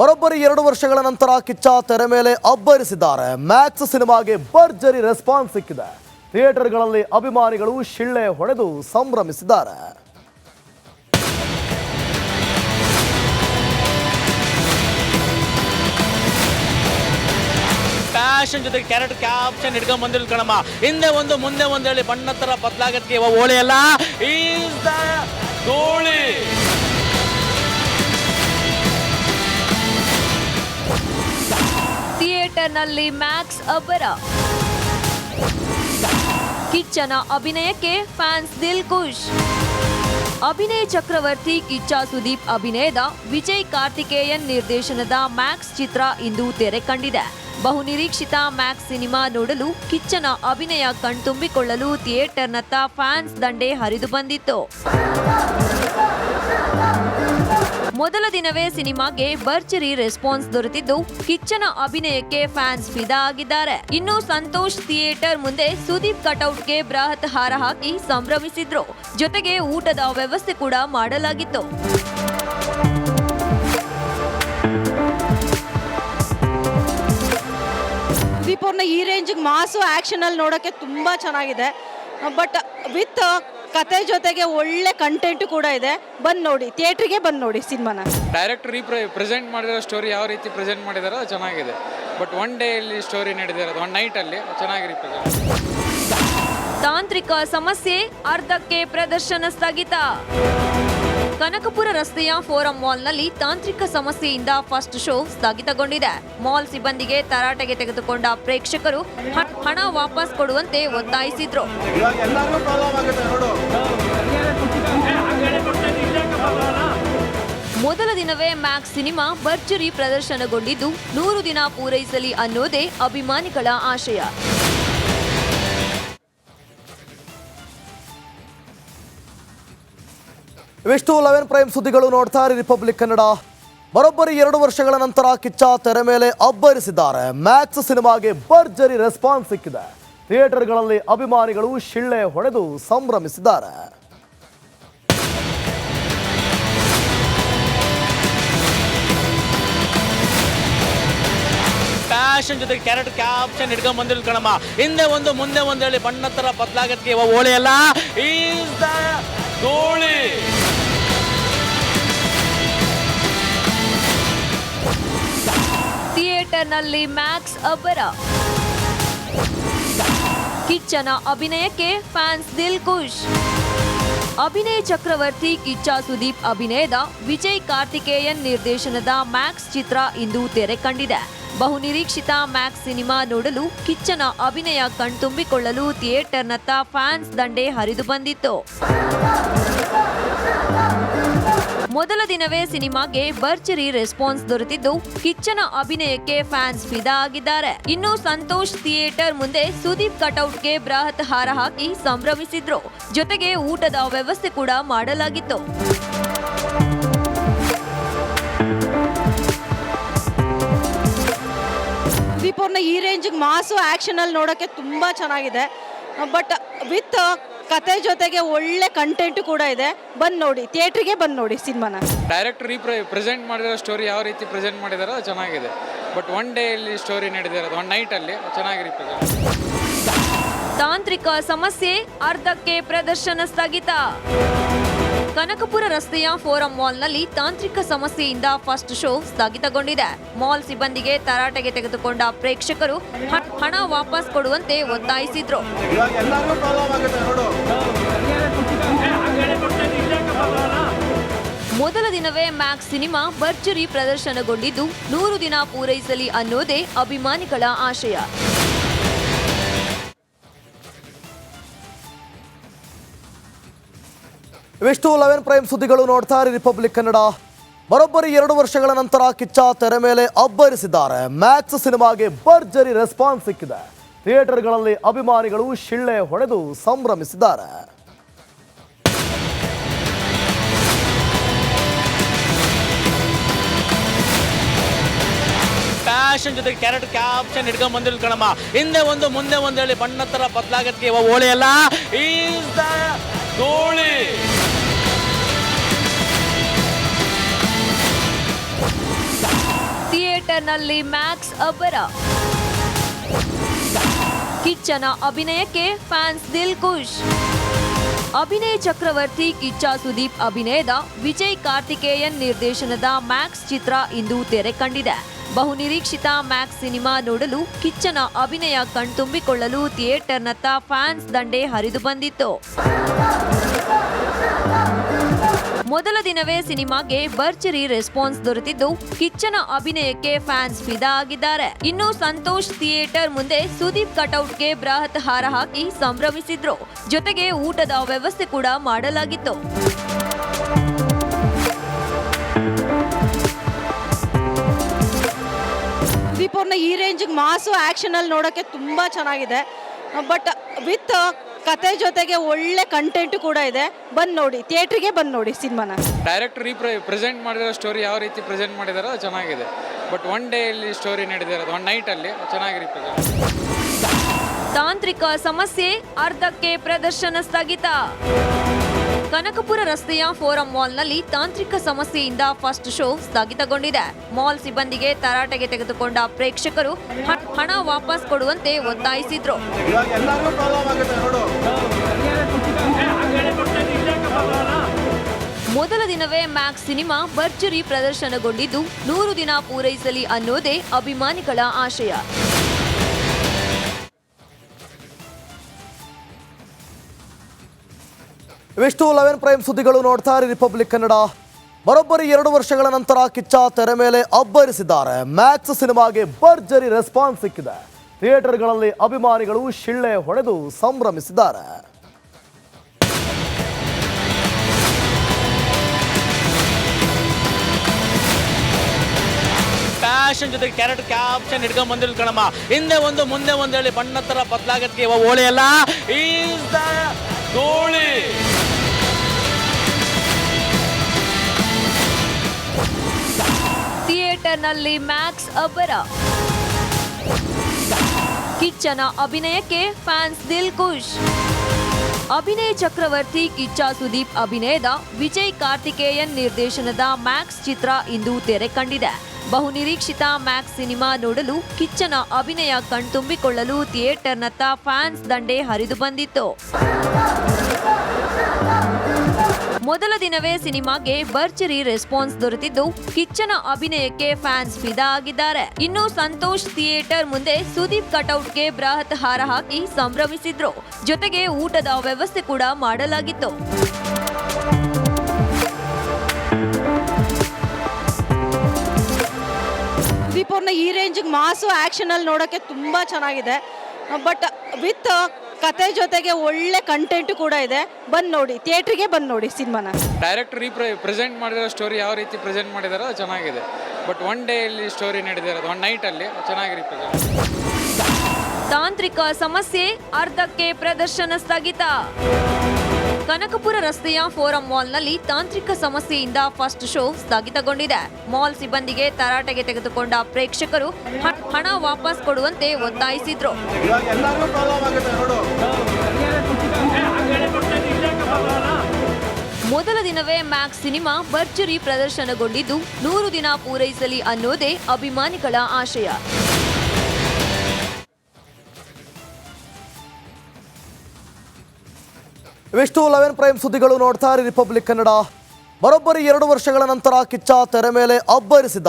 ಬರೋಬ್ಬರಿ ಎರಡು ವರ್ಷಗಳ ನಂತರ ಕಿಚ್ಚ ತೆರೆ ಮೇಲೆ ಅಬ್ಬರಿಸಿದ್ದಾರೆ. ಮ್ಯಾಕ್ಸ್ ಸಿನಿಮಾಗೆ ಭರ್ಜರಿ ರೆಸ್ಪಾನ್ಸ್ ಸಿಕ್ಕಿದೆ. ಥಿಯೇಟರ್ಗಳಲ್ಲಿ ಅಭಿಮಾನಿಗಳು ಶಿಳ್ಳೆ ಹೊಡೆದು ಸಂಭ್ರಮಿಸಿದ್ದಾರೆ. ಫ್ಯಾಷನ್ ಜೊತೆಗೆ ಕ್ಯಾರೆಟ್ ಕ್ಯಾಪ್ಷನ್ ಹಿಡ್ಕೊಂಡ್ ಬಂದಿರೋದು ಕಣಮ್ಮ. ಹಿಂದೆ ಒಂದು, ಮುಂದೆ ಒಂದು ಹೇಳಿ ಬಣ್ಣ ತರ ಬದಲಾಗಕ್ಕೆ ಇವ ಓಳಿ ಅಲ್ಲ ಈಸ್ ಥಿಯೇಟರ್ನಲ್ಲಿ ಮ್ಯಾಕ್ಸ್ ಅಬ್ಬರ. ಕಿಚ್ಚನ ಅಭಿನಯಕ್ಕೆ ಫ್ಯಾನ್ಸ್ ದಿಲ್ ಖುಷ್. ಅಭಿನಯ ಚಕ್ರವರ್ತಿ, ಕಿಚ್ಚ ಸುದೀಪ್ ಅಭಿನಯದ ವಿಜಯ್ ಕಾರ್ತಿಕೇಯನ್ ನಿರ್ದೇಶನದ ಮ್ಯಾಕ್ಸ್ ಚಿತ್ರ ಇಂದು ತೆರೆ ಕಂಡಿದೆ. ಬಹುನಿರೀಕ್ಷಿತ ಮ್ಯಾಕ್ಸ್ ಸಿನಿಮಾ ನೋಡಲು ಕಿಚ್ಚನ ಅಭಿನಯ ಕಣ್ತುಂಬಿಕೊಳ್ಳಲು ಥಿಯೇಟರ್ನತ್ತ ಫ್ಯಾನ್ಸ್ ದಂಡೆ ಹರಿದು ಬಂದಿತ್ತು. ಮೊದಲ ದಿನವೇ ಸಿನಿಮಾಗೆ ಭರ್ಜರಿ ರೆಸ್ಪಾನ್ಸ್ ದೊರೆತಿದ್ದು ಕಿಚ್ಚನ ಅಭಿನಯಕ್ಕೆ ಫ್ಯಾನ್ಸ್ ಫಿದಾ ಆಗಿದ್ದಾರೆ ಇನ್ನು ಸಂತೋಷ್ ಥಿಯೇಟರ್ ಮುಂದೆ ಸುದೀಪ್ ಕಟೌಟ್ಗೆ ಬೃಹತ್ ಹಾರ ಹಾಕಿ ಸಂಭ್ರಮಿಸಿದ್ರು. ಜೊತೆಗೆ ಊಟದ ವ್ಯವಸ್ಥೆ ಕೂಡ ಮಾಡಲಾಗಿತ್ತು. ಈ ರೇಂಜ್ ಮಾಸು ಆ್ಯಕ್ಷನಲ್ಲಿ ನೋಡೋಕ್ಕೆ ತುಂಬ ಚೆನ್ನಾಗಿದೆ. ಬಟ್ ವಿತ್ ಕತೆ ಜೊತೆಗೆ ಒಳ್ಳೆ ಕಂಟೆಂಟ್ ಕೂಡ ಇದೆ. ಬಂದು ನೋಡಿ ಥಿಯೇಟ್ರಿಗೆ ಬಂದು ನೋಡಿ ಸಿನಿಮಾನ. ಡೈರೆಕ್ಟ್ ರೀಪ್ರೆ ಪ್ರೆಸೆಂಟ್ ಮಾಡಿರೋ ಸ್ಟೋರಿ ಯಾವ ರೀತಿ ಪ್ರೆಸೆಂಟ್ ಮಾಡಿದಾರೋ ಅದು ಚೆನ್ನಾಗಿದೆ. ಬಟ್ ಒನ್ ಡೇ ಅಲ್ಲಿ ಸ್ಟೋರಿ ನಡೆದಿರೋದು ಒನ್ ನೈಟಲ್ಲಿ ಚೆನ್ನಾಗಿ ರೀಪ್ರೆಸೆಂಟ್ ತಾಂತ್ರಿಕ ಸಮಸ್ಯೆ ಅರ್ಧಕ್ಕೆ ಪ್ರದರ್ಶನ ಸ್ಥಗಿತ. ಕನಕಪುರ ರಸ್ತೆಯ ಫೋರಂ ಮಾಲ್ನಲ್ಲಿ ತಾಂತ್ರಿಕ ಸಮಸ್ಯೆಯಿಂದ ಫಸ್ಟ್ ಶೋ ಸ್ಥಗಿತಗೊಂಡಿದೆ. ಮಾಲ್ ಸಿಬ್ಬಂದಿಗೆ ತರಾಟೆಗೆ ತೆಗೆದುಕೊಂಡ ಪ್ರೇಕ್ಷಕರು ಹಣ ವಾಪಸ್ ಕೊಡುವಂತೆ ಒತ್ತಾಯಿಸಿದ್ರು. ಮೊದಲ ದಿನವೇ ಮ್ಯಾಕ್ಸ್ ಸಿನಿಮಾ ಭರ್ಜರಿ ಪ್ರದರ್ಶನಗೊಂಡಿದ್ದು, ನೂರು ದಿನ ಪೂರೈಸಲಿ ಅನ್ನೋದೇ ಅಭಿಮಾನಿಗಳ ಆಶಯ. ಇವಿಷ್ಟು ಲೆವೆನ್ ಪ್ರೈಮ್ ಸುದ್ದಿಗಳು ನೋಡ್ತಾ ಇರಿ ರಿಪಬ್ಲಿಕ್ ಕನ್ನಡ ಬರೋಬ್ಬರಿ ಎರಡು ವರ್ಷಗಳ ನಂತರ ಕಿಚ್ಚ ತೆರೆ ಮೇಲೆ ಅಬ್ಬರಿಸಿದ್ದಾರೆ. ಮ್ಯಾಕ್ಸ್ ಸಿನಿಮಾಗೆ ಭರ್ಜರಿ ರೆಸ್ಪಾನ್ಸ್ ಸಿಕ್ಕಿದೆ. ಥಿಯೇಟರ್ಗಳಲ್ಲಿ ಅಭಿಮಾನಿಗಳು ಶಿಳ್ಳೆ ಹೊಡೆದು ಸಂಭ್ರಮಿಸಿದ್ದಾರೆ. ಫ್ಯಾಷನ್ ಜೊತೆ ಕ್ಯಾರೆಟ್ ಕ್ಯಾಪ್ಷನ್ ಹಿಡ್ಕೊಂಡ್ ಬಂದಿರೋದು ಕಣಮ್ಮ. ಹಿಂದೆ ಒಂದು, ಮುಂದೆ ಒಂದು ಹೇಳಿ ಬಣ್ಣ ತರ ಬದಲಾಗತ್ತೆ ಓಳಿ ಅಲ್ಲ. ಈಸ್ ದ ಗೋಳಿ ಥಿಯೇಟರ್ನಲ್ಲಿ ಮ್ಯಾಕ್ಸ್ ಅಬ್ಬರ. ಕಿಚ್ಚನ ಅಭಿನಯಕ್ಕೆ ಫ್ಯಾನ್ಸ್ ದಿಲ್ ಖುಷ್. ಅಭಿನಯ ಚಕ್ರವರ್ತಿ ಕಿಚ್ಚ ಸುದೀಪ್ ಅಭಿನಯದ ವಿಜಯ್ ಕಾರ್ತಿಕೇಯನ್ ನಿರ್ದೇಶನದ ಮ್ಯಾಕ್ಸ್ ಚಿತ್ರ ಇಂದು ತೆರೆ ಕಂಡಿದೆ. ಬಹುನಿರೀಕ್ಷಿತ ಮ್ಯಾಕ್ಸ್ ಸಿನಿಮಾ ನೋಡಲು ಕಿಚ್ಚನ ಅಭಿನಯ ಕಣ್ತುಂಬಿಕೊಳ್ಳಲು ಥಿಯೇಟರ್ನತ್ತ ಫ್ಯಾನ್ಸ್ ದಂಡೆ ಹರಿದು ಬಂದಿತ್ತು. ಮೊದಲ ದಿನವೇ ಸಿನಿಮಾಗೆ ಭರ್ಜರಿ ರೆಸ್ಪಾನ್ಸ್ ದೊರೆತಿದ್ದು ಕಿಚ್ಚನ ಅಭಿನಯಕ್ಕೆ ಫ್ಯಾನ್ಸ್ ಫಿದಾ ಆಗಿದ್ದಾರೆ ಇನ್ನು ಸಂತೋಷ್ ಥಿಯೇಟರ್ ಮುಂದೆ ಸುದೀಪ್ ಕಟೌಟ್ಗೆ ಬೃಹತ್ ಹಾರ ಹಾಕಿ ಸಂಭ್ರಮಿಸಿದ್ರು. ಜೊತೆಗೆ ಊಟದ ವ್ಯವಸ್ಥೆ ಕೂಡ ಮಾಡಲಾಗಿತ್ತು. ಈ ರೇಂಜ್ ಮಾಸು ಆ್ಯಕ್ಷನಲ್ಲಿ ನೋಡೋಕ್ಕೆ ತುಂಬ ಚೆನ್ನಾಗಿದೆ. ಬಟ್ ವಿತ್ ಕತೆ ಜೊತೆಗೆ ಒಳ್ಳೆ ಕಂಟೆಂಟ್ ಕೂಡ ಇದೆ. ಬಂದು ನೋಡಿ ಥಿಯೇಟ್ರಿಗೆ ಬಂದು ನೋಡಿ ಸಿನಿಮಾನ. ಡೈರೆಕ್ಟ್ ರೀಪ್ರೆ ಪ್ರೆಸೆಂಟ್ ಮಾಡಿರೋ ಸ್ಟೋರಿ ಯಾವ ರೀತಿ ಪ್ರೆಸೆಂಟ್ ಮಾಡಿದಾರೋ ಅದು ಚೆನ್ನಾಗಿದೆ. ಬಟ್ ಒನ್ ಡೇ ಅಲ್ಲಿ ಸ್ಟೋರಿ ನಡೆದಿರೋದು ಒನ್ ನೈಟಲ್ಲಿ ಚೆನ್ನಾಗಿ ರೀಪ್ರೆಸೆಂಟ್ ತಾಂತ್ರಿಕ ಸಮಸ್ಯೆ ಅರ್ಧಕ್ಕೆ ಪ್ರದರ್ಶನ ಸ್ಥಗಿತ. ಕನಕಪುರ ರಸ್ತೆಯ ಫೋರಂ ಮಾಲ್ನಲ್ಲಿ ತಾಂತ್ರಿಕ ಸಮಸ್ಯೆಯಿಂದ ಫಸ್ಟ್ ಶೋ ಸ್ಥಗಿತಗೊಂಡಿದೆ. ಮಾಲ್ ಸಿಬ್ಬಂದಿಗೆ ತರಾಟೆಗೆ ತೆಗೆದುಕೊಂಡ ಪ್ರೇಕ್ಷಕರು ಹಣ ವಾಪಸ್ ಕೊಡುವಂತೆ ಒತ್ತಾಯಿಸಿದ್ರು. ಮೊದಲ ದಿನವೇ ಮ್ಯಾಕ್ಸ್ ಸಿನಿಮಾ ಭರ್ಜರಿ ಪ್ರದರ್ಶನಗೊಂಡಿದ್ದು ನೂರು ದಿನ ಪೂರೈಸಲಿ ಅನ್ನೋದೇ ಅಭಿಮಾನಿಗಳ ಆಶಯ. ಇವಿಷ್ಟು ಲೆವೆನ್ ಪ್ರೈಮ್ ಸುದ್ದಿಗಳು ನೋಡ್ತಾರೆ ರಿಪಬ್ಲಿಕ್ ಕನ್ನಡ. ಬರೋಬ್ಬರಿ ಎರಡು ವರ್ಷಗಳ ನಂತರ ಕಿಚ್ಚ ತೆರೆ ಮೇಲೆ ಅಬ್ಬರಿಸಿದ್ದಾರೆ. ಮ್ಯಾಕ್ಸ್ ಸಿನಿಮಾಗೆ ಭರ್ಜರಿ ರೆಸ್ಪಾನ್ಸ್ ಸಿಕ್ಕಿದೆ. ಥಿಯೇಟರ್ಗಳಲ್ಲಿ ಅಭಿಮಾನಿಗಳು ಶಿಳ್ಳೆ ಹೊಡೆದು ಸಂಭ್ರಮಿಸಿದ್ದಾರೆ. ಫ್ಯಾಷನ್ ಜೊತೆ ಕ್ಯಾರೆಟ್ ಕ್ಯಾಪ್ಷನ್ ಹಿಡ್ಕೊಂಡ್ ಬಂದಿರ್ ಕಣಮ್ಮ. ಹಿಂದೆ ಒಂದು, ಮುಂದೆ ಒಂದು ಹೇಳಿ ಬಣ್ಣ ತರ ಬದಲಾಗಕ್ಕೆ ಇವ ಓಳಿ ಅಲ್ಲ ಗೋಳಿ ಥಿಯೇಟರ್ನಲ್ಲಿ ಮ್ಯಾಕ್ಸ್ ಅಬ್ಬರ. ಕಿಚ್ಚನ ಅಭಿನಯಕ್ಕೆ ಫ್ಯಾನ್ಸ್ ದಿಲ್ ಖುಷ್. ಅಭಿನಯ ಚಕ್ರವರ್ತಿ, ಕಿಚ್ಚ ಸುದೀಪ್ ಅಭಿನಯದ ವಿಜಯ್ ಕಾರ್ತಿಕೇಯನ್ ನಿರ್ದೇಶನದ ಮ್ಯಾಕ್ಸ್ ಚಿತ್ರ ಇಂದು ತೆರೆ ಕಂಡಿದೆ. ಬಹುನಿರೀಕ್ಷಿತ ಮ್ಯಾಕ್ಸ್ ಸಿನಿಮಾ ನೋಡಲು ಕಿಚ್ಚನ ಅಭಿನಯ ಕಣ್ತುಂಬಿಕೊಳ್ಳಲು ಥಿಯೇಟರ್ನತ್ತ ಫ್ಯಾನ್ಸ್ ದಂಡೆ ಹರಿದು ಬಂದಿತ್ತು. ಮೊದಲ ದಿನವೇ ಸಿನಿಮಾಗೆ ಭರ್ಜರಿ ರೆಸ್ಪಾನ್ಸ್ ದೊರೆತಿದ್ದು ಕಿಚ್ಚನ ಅಭಿನಯಕ್ಕೆ ಫ್ಯಾನ್ಸ್ ಫಿದಾ ಆಗಿದ್ದಾರೆ ಇನ್ನು ಸಂತೋಷ್ ಥಿಯೇಟರ್ ಮುಂದೆ ಸುದೀಪ್ ಕಟೌಟ್ಗೆ ಬೃಹತ್ ಹಾರ ಹಾಕಿ ಸಂಭ್ರಮಿಸಿದ್ರು. ಜೊತೆಗೆ ಊಟದ ವ್ಯವಸ್ಥೆ ಕೂಡ ಮಾಡಲಾಗಿತ್ತು. ಸುದೀಪ್ ಅವ್ರನ್ನ ಈ ರೇಂಜ್ ಮಾಸು ಆ್ಯಕ್ಷನಲ್ಲಿ ನೋಡೋಕ್ಕೆ ತುಂಬ ಚೆನ್ನಾಗಿದೆ. ಬಟ್ ವಿತ್ ಕತೆ ಜೊತೆಗೆ ಒಳ್ಳೆ ಕಂಟೆಂಟ್ ಕೂಡ ಇದೆ. ಬಂದು ನೋಡಿ ಥಿಯೇಟ್ರಿಗೆ ಬಂದು ನೋಡಿ ಸಿನಿಮಾನ. ಡೈರೆಕ್ಟ್ ಪ್ರೆಸೆಂಟ್ ಮಾಡಿರೋ ಸ್ಟೋರಿ ಯಾವ ರೀತಿ ಪ್ರೆಸೆಂಟ್ ಮಾಡಿದಾರೋ ಅದು ಚೆನ್ನಾಗಿದೆ. ಬಟ್ ಒನ್ ಡೇ ಅಲ್ಲಿ ಸ್ಟೋರಿ ನಡೆದಿರೋದು ಒನ್ ನೈಟಲ್ಲಿ ಚೆನ್ನಾಗಿ ಚೆನ್ನಾಗಿರುತ್ತೆ ತಾಂತ್ರಿಕ ಸಮಸ್ಯೆ ಅರ್ಧಕ್ಕೆ ಪ್ರದರ್ಶನ ಸ್ಥಗಿತ. ಕನಕಪುರ ರಸ್ತೆಯ ಫೋರಂ ಮಾಲ್ನಲ್ಲಿ ತಾಂತ್ರಿಕ ಸಮಸ್ಯೆಯಿಂದ ಫಸ್ಟ್ ಶೋ ಸ್ಥಗಿತಗೊಂಡಿದೆ. ಮಾಲ್ ಸಿಬ್ಬಂದಿಗೆ ತರಾಟೆಗೆ ತೆಗೆದುಕೊಂಡ ಪ್ರೇಕ್ಷಕರು ಹಣ ವಾಪಸ್ ಕೊಡುವಂತೆ ಒತ್ತಾಯಿಸಿದ್ರು. ಮೊದಲ ದಿನವೇ ಮ್ಯಾಕ್ಸ್ ಸಿನಿಮಾ ಭರ್ಜರಿ ಪ್ರದರ್ಶನಗೊಂಡಿದ್ದು, ನೂರು ದಿನ ಪೂರೈಸಲಿ ಅನ್ನೋದೇ ಅಭಿಮಾನಿಗಳ ಆಶಯ. ಇವಿಷ್ಟು ಲೆವೆನ್ ಪ್ರೈಮ್ ಸುದ್ದಿಗಳು ನೋಡ್ತಾ ಇರಿ ರಿಪಬ್ಲಿಕ್ ಕನ್ನಡ. ಬರೋಬ್ಬರಿ ಎರಡು ವರ್ಷಗಳ ನಂತರ ಕಿಚ್ಚ ತೆರೆ ಮೇಲೆ ಅಬ್ಬರಿಸಿದ್ದಾರೆ. ಮ್ಯಾಕ್ಸ್ ಸಿನಿಮಾಗೆ ಭರ್ಜರಿ ರೆಸ್ಪಾನ್ಸ್ ಸಿಕ್ಕಿದೆ. ಥಿಯೇಟರ್ಗಳಲ್ಲಿ ಅಭಿಮಾನಿಗಳು ಶಿಳ್ಳೆ ಹೊಡೆದು ಸಂಭ್ರಮಿಸಿದ್ದಾರೆ. ಫ್ಯಾಷನ್ ಜೊತೆಗೆ ಕ್ಯಾರೆಟ್ ಕ್ಯಾಪ್ಷನ್ ಹಿಡ್ಕೊಂಡ್ ಬಂದಿರೋದು ಕಣಮ್ಮ. ಹಿಂದೆ ಒಂದು, ಮುಂದೆ ಒಂದು ಹೇಳಿ ಬಣ್ಣ ತರ ಬದಲಾಗಕ್ಕೆ ಓಳೆ ಅಲ್ಲ. ಈಸ್ ದ ಗೋಳಿ ಥಿಯೇಟರ್ನಲ್ಲಿ ಮ್ಯಾಕ್ಸ್ ಅಬ್ಬರ. ಕಿಚ್ಚನ ಅಭಿನಯಕ್ಕೆ ಫ್ಯಾನ್ಸ್ ದಿಲ್ ಖುಷ್. ಅಭಿನಯ ಚಕ್ರವರ್ತಿ ಕಿಚ್ಚ ಸುದೀಪ್ ಅಭಿನಯದ ವಿಜಯ್ ಕಾರ್ತಿಕೇಯನ್ ನಿರ್ದೇಶನದ ಮ್ಯಾಕ್ಸ್ ಚಿತ್ರ ಇಂದು ತೆರೆ ಕಂಡಿದೆ. ಬಹುನಿರೀಕ್ಷಿತ ಮ್ಯಾಕ್ಸ್ ಸಿನಿಮಾ ನೋಡಲು ಕಿಚ್ಚನ ಅಭಿನಯ ಕಣ್ತುಂಬಿಕೊಳ್ಳಲು ಥಿಯೇಟರ್ನತ್ತ ಫ್ಯಾನ್ಸ್ ದಂಡೆ ಹರಿದು ಬಂದಿತ್ತು. ಮೊದಲ ದಿನವೇ ಸಿನಿಮಾಗೆ ಭರ್ಜರಿ ರೆಸ್ಪಾನ್ಸ್ ದೊರೆತಿದ್ದು ಕಿಚ್ಚನ ಅಭಿನಯಕ್ಕೆ ಫ್ಯಾನ್ಸ್ ಫಿದಾ ಆಗಿದ್ದಾರೆ ಇನ್ನು ಸಂತೋಷ್ ಥಿಯೇಟರ್ ಮುಂದೆ ಸುದೀಪ್ ಕಟೌಟ್ಗೆ ಬೃಹತ್ ಹಾರ ಹಾಕಿ ಸಂಭ್ರಮಿಸಿದ್ರು. ಜೊತೆಗೆ ಊಟದ ವ್ಯವಸ್ಥೆ ಕೂಡ ಮಾಡಲಾಗಿತ್ತು. ಅವ್ರನ್ನ ಈ ರೇಂಜಿಗೆ ಮಾಸು ಆ್ಯಕ್ಷನಲ್ಲಿ ನೋಡೋಕ್ಕೆ ತುಂಬ ಚೆನ್ನಾಗಿದೆ. ಬಟ್ ವಿತ್ ಕತೆ ಜೊತೆಗೆ ಒಳ್ಳೆ ಕಂಟೆಂಟ್ ಕೂಡ ಇದೆ. ಬಂದು ನೋಡಿ ಥಿಯೇಟ್ರಿಗೆ ಬಂದು ನೋಡಿ ಸಿನಿಮಾನ. ಡೈರೆಕ್ಟ್ ರೀಪ್ರೆ ಪ್ರೆಸೆಂಟ್ ಮಾಡಿರೋ ಸ್ಟೋರಿ ಯಾವ ರೀತಿ ಪ್ರೆಸೆಂಟ್ ಮಾಡಿದಾರೋ ಅದು ಚೆನ್ನಾಗಿದೆ. ಬಟ್ ಒನ್ ಡೇ ಅಲ್ಲಿ ಸ್ಟೋರಿ ನಡೆದಿರೋದು ಒನ್ ನೈಟಲ್ಲಿ ಚೆನ್ನಾಗಿ ರೀಪ್ರೆಸೆಂಟ್ ತಾಂತ್ರಿಕ ಸಮಸ್ಯೆ ಅರ್ಧಕ್ಕೆ ಪ್ರದರ್ಶನ ಸ್ಥಗಿತ. ಕನಕಪುರ ರಸ್ತೆಯ ಫೋರಂ ಮಾಲ್ನಲ್ಲಿ ತಾಂತ್ರಿಕ ಸಮಸ್ಯೆಯಿಂದ ಫಸ್ಟ್ ಶೋ ಸ್ಥಗಿತಗೊಂಡಿದೆ. ಮಾಲ್ ಸಿಬ್ಬಂದಿಗೆ ತರಾಟೆಗೆ ತೆಗೆದುಕೊಂಡ ಪ್ರೇಕ್ಷಕರು ಹಣ ವಾಪಸ್ ಕೊಡುವಂತೆ ಒತ್ತಾಯಿಸಿದ್ರು. ಮೊದಲ ದಿನವೇ ಮ್ಯಾಕ್ಸ್ ಸಿನಿಮಾ ಭರ್ಜರಿ ಪ್ರದರ್ಶನಗೊಂಡಿದ್ದು, ನೂರು ದಿನ ಪೂರೈಸಲಿ ಅನ್ನೋದೇ ಅಭಿಮಾನಿಗಳ ಆಶಯ. ಇವಿಷ್ಟು ಲೆವೆನ್ ಪ್ರೈಮ್ ಸುದ್ದಿಗಳು ನೋಡ್ತಾ ರಿಪಬ್ಲಿಕ್ ಕನ್ನಡ. ಬರೋಬ್ಬರಿ ಎರಡು ವರ್ಷಗಳ ನಂತರ ಕಿಚ್ಚ ತೆರೆ ಮೇಲೆ ಅಬ್ಬರಿಸಿದ್ದಾರೆ